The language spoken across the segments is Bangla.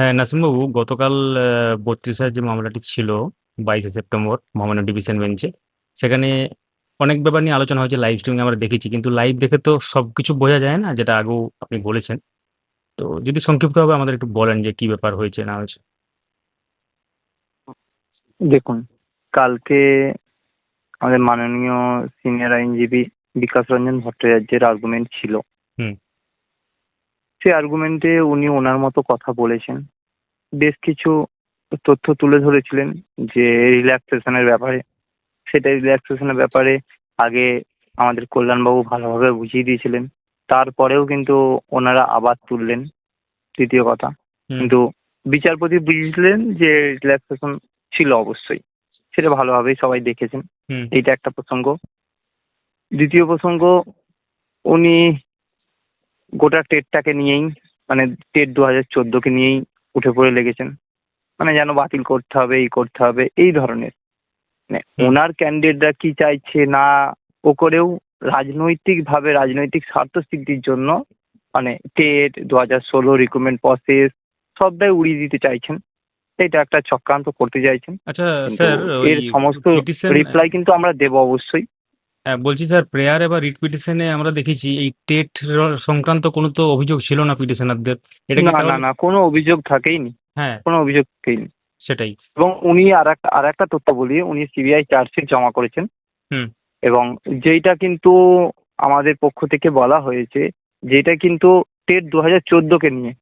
হ্যাঁ, নাসিমবাবু গতকাল আ ৩২ এর যে মামলাটি ছিল ২২শে সেপ্টেম্বর মহামান্য ডিভিশন বেঞ্চে, সেখানে অনেক ব্যাপার নিয়ে আলোচনা হয়েছে লাইভ স্ট্রিমিং আমরা দেখেছি। কিন্তু লাইভ দেখে তো সব কিছু বোঝা যায় না যেটা আগেও আপনি বলেছেন। তো যদি সংক্ষিপ্তভাবে আমাদের একটু বলেন যে কি ব্যাপার হয়েছে না হয়েছে? দেখুন, কালকে আমাদের মাননীয় সিনিয়র আইনজীবী বিকাশ রঞ্জন ভট্টাচার্যের আর্গুমেন্ট ছিল। সেই আর্গুমেন্টে উনি ওনার মতো কথা বলেছেন। বেশ কিছু তথ্য তুলে ধরেছিলেন যে রিল্যাক্সেশনের ব্যাপারে। সেটা রিল্যাক্সেশনের ব্যাপারে আগে আমাদের কল্যাণবাবু ভালোভাবে বুঝিয়ে দিয়েছিলেন। তারপরেও কিন্তু ওনারা আবার তুললেন তৃতীয় কথা। কিন্তু বিচারপতি বুঝলেন যে রিল্যাক্সেশন ছিল অবশ্যই। সেটা ভালোভাবেই সবাই দেখেছেন। এইটা একটা প্রসঙ্গ। দ্বিতীয় প্রসঙ্গ উনি গোটা টেটটাকে নিয়েই মানে টেট ২০১৪ কে নিয়েই উঠে পড়ে লেগেছেন। মানে যেন বাতিল করতে হবে, এই করতে হবে এই ধরনের। মানে। ওনার ক্যান্ডিডেটরা কি চাইছে না ও করেও রাজনৈতিকভাবে রাজনৈতিক স্বার্থ সিদ্ধির জন্য মানে টেট ২০১৬ রিক্রুটমেন্ট প্রসেস সবটাই উড়িয়ে দিতে চাইছেন। এটা একটা চক্রান্ত করতে চাইছেন। আচ্ছা স্যার এর সমস্ত রিপ্লাই কিন্তু আমরা দেব অবশ্যই। বলছি স্যার প্রেয়ার এবার রিট পিটিশনে আমরা দেখেছি এই টেট সংক্রান্ত কোনো তো অভিযোগ ছিল না পিটিশনারদের। এটা না, না, না কোনো অভিযোগ থাকেইনি। হ্যাঁ, কোনো অভিযোগ থাকেইনি। সেটাই। এবং উনি আরেকটা আরেকটা তথ্য বলি, উনি সিবিআই চার্জশিট জমা করেছেন। হুম। এবং যেইটা কিন্তু আমাদের পক্ষ থেকে বলা হয়েছে যেটা কিন্তু টেট ২০১৪ কে নিয়ে।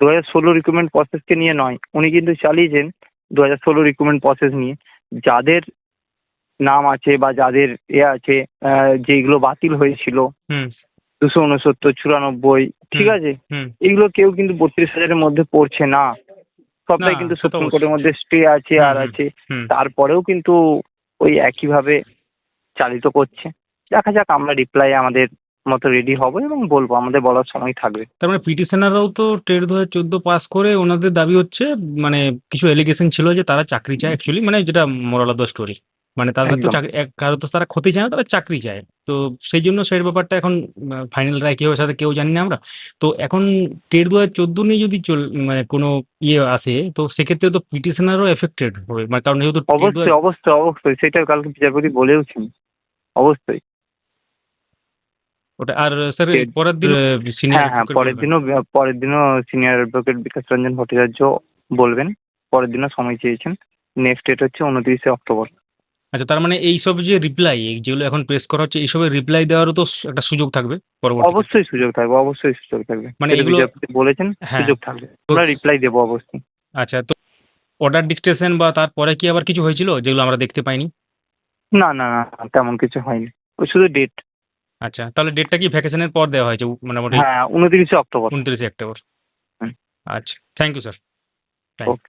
২০১৬ রিক্রুটমেন্ট প্রসেসকে নিয়ে নয়। উনি কিন্তু চালিয়েছেন ২০১৬ রিক্রুটমেন্ট প্রসেস নিয়ে। যাদের নাম আছে বা যাদের এ আছে যেগুলো বাতিল হয়েছিল দুশো উনসত্তর চুরানব্বই ঠিক আছে? এগুলো কেউ কিন্তু বত্রিশ হাজারের মধ্যে পড়ছে না। সবটাই কিন্তু সুপ্রিম কোর্টের মধ্যে স্টে আছে আর আছে। তারপরেও কিন্তু ওই একইভাবে চালিত করছে। দেখা যাক আমরা রিপ্লাই আমাদের মতো রেডি হব এবং বলব আমাদের বলার সময় থাকবে। তার মানে পিটিশনাররাও তো টেট ২০১৪ পাস করে ওনাদের দাবি হচ্ছে মানে কিছু অ্যালিগেশন ছিল যে তারা চাকরি চায় অ্যাকচুয়ালি মানে যেটা মোরাল অফ দ্য স্টোরি। মানে তাদের তো চাকরি কারও তো তারা ক্ষতি চায় না, তারা চাকরি চায়। তো সেই জন্য সেই ব্যাপারটা এখন ফাইনাল রায় কি হবে সেটা কেউ জানি না আমরা। তো এখন টেট ২০১৪ নিয়ে যদি চল মানে কোনো ইয়ে আসে তো সেক্ষেত্রে তো পিটিশনারও এফেক্টেড হবে। মানে কারণ যেহেতু অবশ্যই, অবশ্যই, অবশ্যই। সেটা কালকে বিচারপতি বলেওছেন। অবশ্যই। ওটা আর স্যার পরের দিন সিনিয়র হ্যাঁ, হ্যাঁ। পরের দিনও পরের দিনও সিনিয়র অ্যাডভোকেট বিকাশ রঞ্জন ভট্টাচার্য বলবেন। পরের দিনও সময় চেয়েছেন। নেক্সট ডেট হচ্ছে ২৯শে অক্টোবর। আচ্ছা তার মানে এইসব যে রিপ্লাই যেগুলো এখন প্রেস করা হচ্ছে এইসবের রিপ্লাই দেওয়ারও তো একটা সুযোগ থাকবে পরবর্তী অবশ্যই সুযোগ থাকবে, অবশ্যই সুযোগ থাকবে। মানে এগুলো বিচারপতি বলেছেন হ্যাঁ। সুযোগ থাকবে। আমরা রিপ্লাই দেব অবশ্যই। আচ্ছা তো অর্ডার ডিক্টেশন বা তারপরে কি আবার কিছু হয়েছিল যেগুলো আমরা দেখতে পাইনি? না, না, না, তেমন কিছু হয়নি। ওই শুধু ডেট। আচ্ছা তাহলে ডেটটা কি ভ্যাকেশনের পর দেওয়া হয়েছে মোটামুটি হ্যাঁ, ২৯শে অক্টোবর। ২৯শে অক্টোবর। আচ্ছা থ্যাংক ইউ স্যার। ওকে।